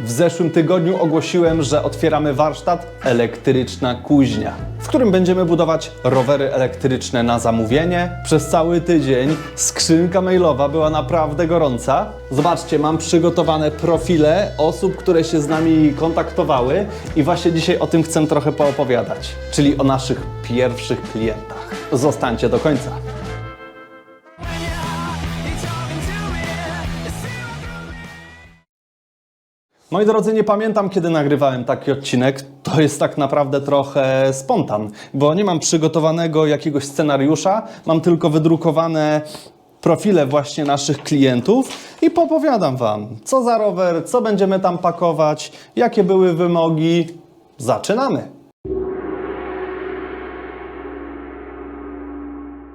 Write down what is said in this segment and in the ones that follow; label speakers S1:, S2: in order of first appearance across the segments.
S1: W zeszłym tygodniu ogłosiłem, że otwieramy warsztat Elektryczna Kuźnia, w którym będziemy budować rowery elektryczne na zamówienie. Przez cały tydzień skrzynka mailowa była naprawdę gorąca. Zobaczcie, mam przygotowane profile osób, które się z nami kontaktowały i właśnie dzisiaj o tym chcę trochę poopowiadać, czyli o naszych pierwszych klientach. Zostańcie do końca. Moi drodzy, nie pamiętam kiedy nagrywałem taki odcinek. To jest tak naprawdę trochę spontan, bo nie mam przygotowanego jakiegoś scenariusza, mam tylko wydrukowane profile właśnie naszych klientów i popowiadam Wam, co za rower, co będziemy tam pakować, jakie były wymogi. Zaczynamy!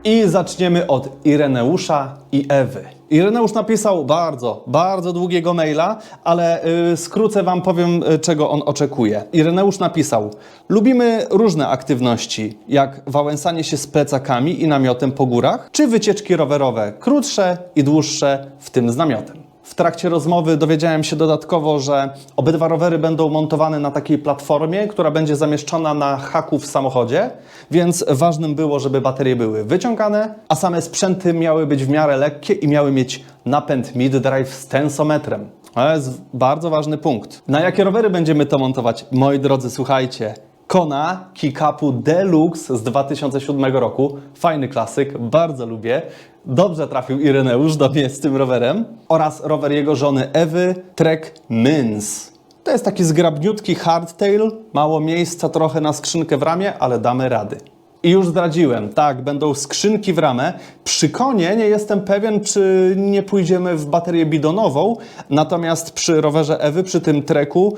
S1: I zaczniemy od Ireneusza i Ewy. Ireneusz napisał bardzo, bardzo długiego maila, ale y, skrócę Wam powiem, y, czego on oczekuje. Ireneusz napisał: Lubimy różne aktywności, jak wałęsanie się z plecakami i namiotem po górach, czy wycieczki rowerowe, krótsze i dłuższe, w tym z namiotem. W trakcie rozmowy dowiedziałem się dodatkowo, że obydwa rowery będą montowane na takiej platformie, która będzie zamieszczona na haku w samochodzie, więc ważnym było, żeby baterie były wyciągane, a same sprzęty miały być w miarę lekkie i miały mieć napęd mid-drive z tensometrem. To jest bardzo ważny punkt. Na jakie rowery będziemy to montować? Moi drodzy, słuchajcie. Kona Kikapu Deluxe z 2007 roku. Fajny klasyk, bardzo lubię. Dobrze trafił Ireneusz do mnie z tym rowerem. Oraz rower jego żony Ewy, Trek Mins. To jest taki zgrabniutki hardtail, mało miejsca trochę na skrzynkę w ramię, ale damy rady. I już zdradziłem, tak, będą skrzynki w ramę. Przy konie nie jestem pewien, czy nie pójdziemy w baterię bidonową, natomiast przy rowerze Ewy, przy tym treku,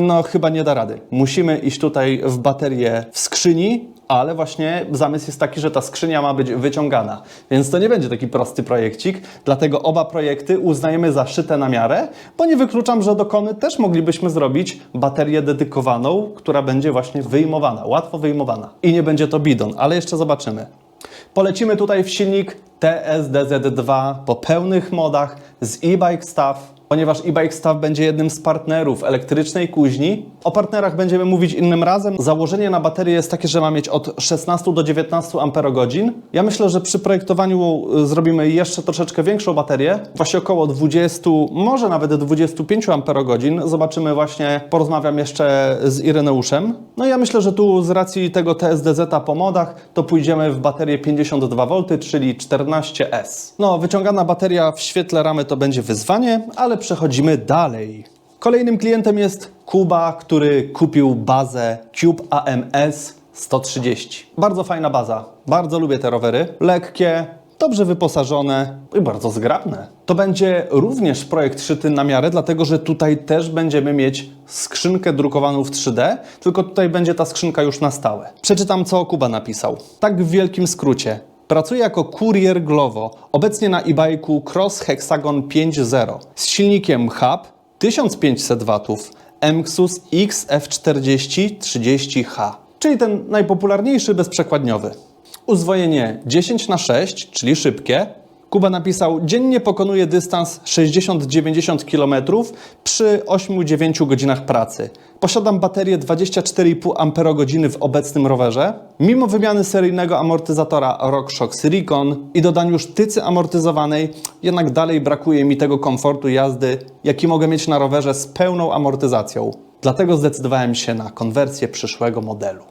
S1: no chyba nie da rady. Musimy iść tutaj w baterię w skrzyni, ale właśnie zamysł jest taki, że ta skrzynia ma być wyciągana. Więc to nie będzie taki prosty projekcik, dlatego oba projekty uznajemy za szyte na miarę, bo nie wykluczam, że do kony też moglibyśmy zrobić baterię dedykowaną, która będzie właśnie wyjmowana, łatwo wyjmowana. I nie będzie to bidon, ale jeszcze zobaczymy. Polecimy tutaj w silnik TSDZ2 po pełnych modach z e-bike staff, ponieważ e-bike staff będzie jednym z partnerów elektrycznej kuźni. O partnerach będziemy mówić innym razem. Założenie na baterię jest takie, że ma mieć od 16 do 19 Ah. Ja myślę, że przy projektowaniu y, zrobimy jeszcze troszeczkę większą baterię, właśnie około 20, może nawet 25 Ah. Zobaczymy właśnie, porozmawiam jeszcze z Ireneuszem. No i ja myślę, że tu z racji tego TSDZ po modach, to pójdziemy w baterię 52V, czyli 14S. No, wyciągana bateria w świetle ramy to będzie wyzwanie, ale przechodzimy dalej. Kolejnym klientem jest Kuba, który kupił bazę Cube AMS 130. Bardzo fajna baza. Bardzo lubię te rowery. Lekkie, dobrze wyposażone i bardzo zgrabne. To będzie również projekt szyty na miarę, dlatego że tutaj też będziemy mieć skrzynkę drukowaną w 3D, tylko tutaj będzie ta skrzynka już na stałe. Przeczytam, co Kuba napisał. Tak w wielkim skrócie. Pracuję jako kurier Glovo, obecnie na e-bike'u Cross Hexagon 5.0 z silnikiem Hub 1500 W MXUS XF40 30H, czyli ten najpopularniejszy bezprzekładniowy. Uzwojenie 10 na 6, czyli szybkie. Kuba napisał, dziennie pokonuję dystans 60-90 km przy 8-9 godzinach pracy. Posiadam baterię 24,5 Ah w obecnym rowerze. Mimo wymiany seryjnego amortyzatora RockShox Recon i dodaniu sztycy amortyzowanej, jednak dalej brakuje mi tego komfortu jazdy, jaki mogę mieć na rowerze z pełną amortyzacją. Dlatego zdecydowałem się na konwersję przyszłego modelu.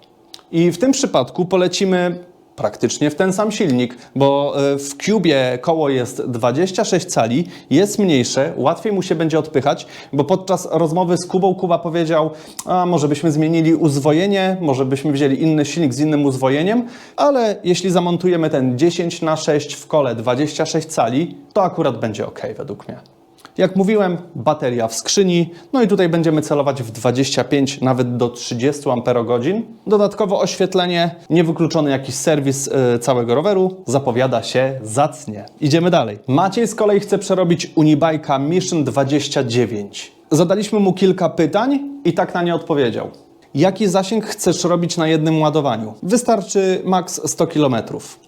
S1: I w tym przypadku polecimy praktycznie w ten sam silnik, bo e, w Cubie koło jest 26 cali, jest mniejsze, łatwiej mu się będzie odpychać, bo podczas rozmowy z Kubą Kuba powiedział, a może byśmy zmienili uzwojenie, może byśmy wzięli inny silnik z innym uzwojeniem, ale jeśli zamontujemy ten 10 na 6 w kole 26 cali, to akurat będzie ok według mnie. Jak mówiłem, bateria w skrzyni, no i tutaj będziemy celować w 25, nawet do 30 Ah. Dodatkowo oświetlenie, niewykluczony jakiś serwis y, całego roweru, zapowiada się zacnie. Idziemy dalej. Maciej z kolei chce przerobić Unibike'a Mission 29. Zadaliśmy mu kilka pytań i tak na nie odpowiedział. Jaki zasięg chcesz robić na jednym ładowaniu? Wystarczy maks 100 km.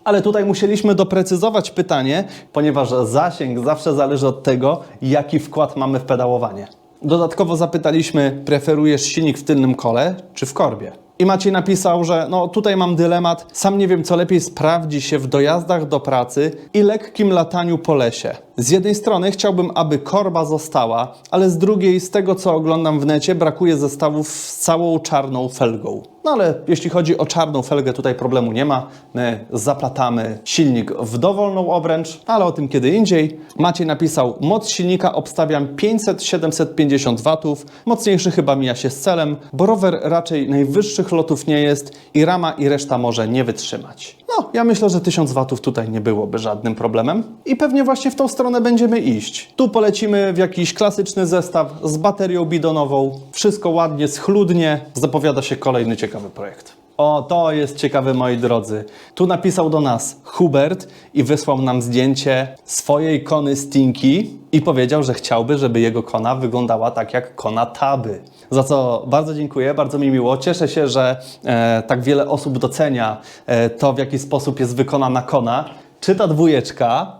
S1: Ale tutaj musieliśmy doprecyzować pytanie, ponieważ zasięg zawsze zależy od tego, jaki wkład mamy w pedałowanie. Dodatkowo zapytaliśmy, preferujesz silnik w tylnym kole czy w korbie? I Maciej napisał, że no tutaj mam dylemat, sam nie wiem co lepiej sprawdzi się w dojazdach do pracy i lekkim lataniu po lesie. Z jednej strony chciałbym, aby korba została, ale z drugiej, z tego co oglądam w necie, brakuje zestawów z całą czarną felgą. No ale jeśli chodzi o czarną felgę, tutaj problemu nie ma. My zaplatamy silnik w dowolną obręcz, ale o tym kiedy indziej. Maciej napisał, moc silnika obstawiam 500-750 watów. Mocniejszy chyba mija się z celem, bo rower raczej najwyższych lotów nie jest i rama i reszta może nie wytrzymać. No, ja myślę, że 1000 watów tutaj nie byłoby żadnym problemem i pewnie właśnie w tą stronę będziemy iść. Tu polecimy w jakiś klasyczny zestaw z baterią bidonową. Wszystko ładnie, schludnie. Zapowiada się kolejny ciekawy projekt. O, to jest ciekawe, moi drodzy. Tu napisał do nas Hubert i wysłał nam zdjęcie swojej kony Stinky i powiedział, że chciałby, żeby jego kona wyglądała tak jak kona Taby. Za co bardzo dziękuję, bardzo mi miło. Cieszę się, że e, tak wiele osób docenia e, to, w jaki sposób jest wykonana kona. Czy ta dwójeczka,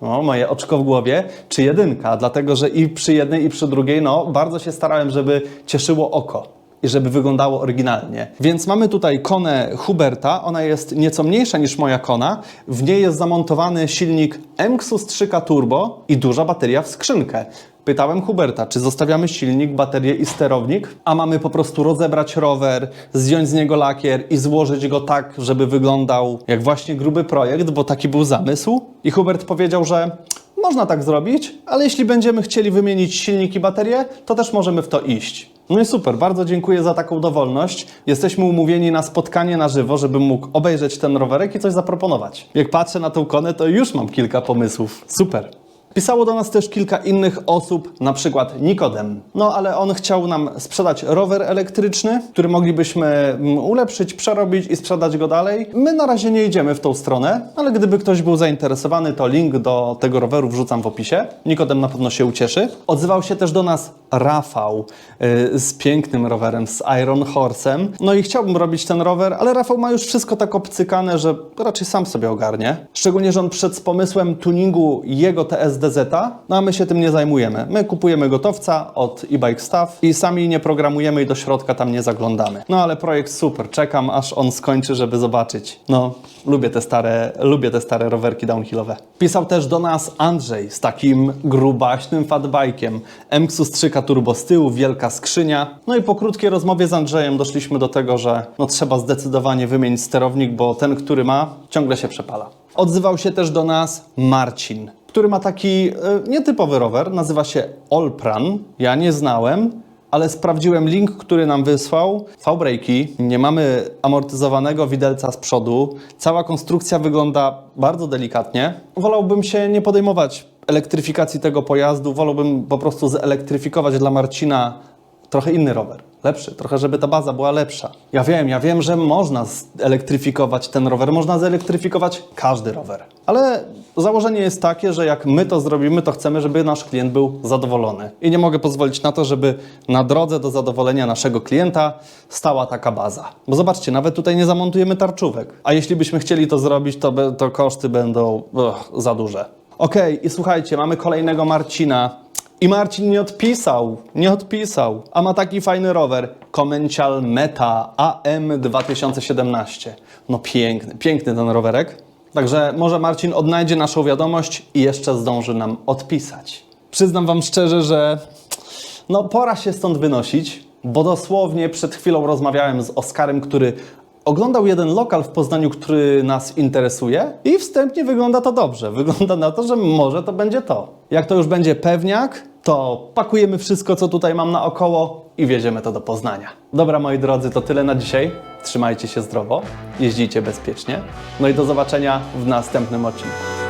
S1: o, moje oczko w głowie, czy jedynka, dlatego że i przy jednej, i przy drugiej, no, bardzo się starałem, żeby cieszyło oko i żeby wyglądało oryginalnie. Więc mamy tutaj konę Huberta, ona jest nieco mniejsza niż moja kona. W niej jest zamontowany silnik MXUS 3K Turbo i duża bateria w skrzynkę. Pytałem Huberta, czy zostawiamy silnik, baterię i sterownik, a mamy po prostu rozebrać rower, zdjąć z niego lakier i złożyć go tak, żeby wyglądał jak właśnie gruby projekt, bo taki był zamysł. I Hubert powiedział, że można tak zrobić, ale jeśli będziemy chcieli wymienić silnik i baterię, to też możemy w to iść. No i super, bardzo dziękuję za taką dowolność. Jesteśmy umówieni na spotkanie na żywo, żebym mógł obejrzeć ten rowerek i coś zaproponować. Jak patrzę na tą konę, to już mam kilka pomysłów. Super. Pisało do nas też kilka innych osób, na przykład Nikodem. No ale on chciał nam sprzedać rower elektryczny, który moglibyśmy mm, ulepszyć, przerobić i sprzedać go dalej. My na razie nie idziemy w tą stronę, ale gdyby ktoś był zainteresowany, to link do tego roweru wrzucam w opisie. Nikodem na pewno się ucieszy. Odzywał się też do nas Rafał yy, z pięknym rowerem, z Iron Horse'em. No i chciałbym robić ten rower, ale Rafał ma już wszystko tak obcykane, że raczej sam sobie ogarnie. Szczególnie, że on przed pomysłem tuningu jego TSDZ-a, no a my się tym nie zajmujemy. My kupujemy gotowca od e-bike stuff i sami nie programujemy i do środka tam nie zaglądamy. No ale projekt super, czekam aż on skończy, żeby zobaczyć. No, lubię te stare, lubię te stare rowerki downhillowe. Pisał też do nas Andrzej z takim grubaśnym fatbike'iem. MXUS 3K Turbo z tyłu, wielka skrzynia. No i po krótkiej rozmowie z Andrzejem doszliśmy do tego, że no trzeba zdecydowanie wymienić sterownik, bo ten, który ma, ciągle się przepala. Odzywał się też do nas Marcin, który ma taki e, nietypowy rower, nazywa się Olpran. Ja nie znałem, ale sprawdziłem link, który nam wysłał. V-braki, nie mamy amortyzowanego widelca z przodu. Cała konstrukcja wygląda bardzo delikatnie. Wolałbym się nie podejmować elektryfikacji tego pojazdu, wolałbym po prostu zelektryfikować dla Marcina trochę inny rower. Lepszy, trochę żeby ta baza była lepsza. Ja wiem, ja wiem, że można zelektryfikować ten rower, można zelektryfikować każdy rower. Ale założenie jest takie, że jak my to zrobimy, to chcemy, żeby nasz klient był zadowolony. I nie mogę pozwolić na to, żeby na drodze do zadowolenia naszego klienta stała taka baza. Bo zobaczcie, nawet tutaj nie zamontujemy tarczówek. A jeśli byśmy chcieli to zrobić, to, to koszty będą ugh, za duże. Okej, i słuchajcie, mamy kolejnego Marcina. I Marcin nie odpisał, nie odpisał, a ma taki fajny rower. Commencial Meta AM 2017. No piękny, piękny ten rowerek. Także może Marcin odnajdzie naszą wiadomość i jeszcze zdąży nam odpisać. Przyznam Wam szczerze, że no pora się stąd wynosić, bo dosłownie przed chwilą rozmawiałem z Oskarem, który oglądał jeden lokal w Poznaniu, który nas interesuje i wstępnie wygląda to dobrze. Wygląda na to, że może to będzie to. Jak to już będzie pewniak, to pakujemy wszystko, co tutaj mam naokoło i wieziemy to do Poznania. Dobra, moi drodzy, to tyle na dzisiaj. Trzymajcie się zdrowo, jeździcie bezpiecznie. No i do zobaczenia w następnym odcinku.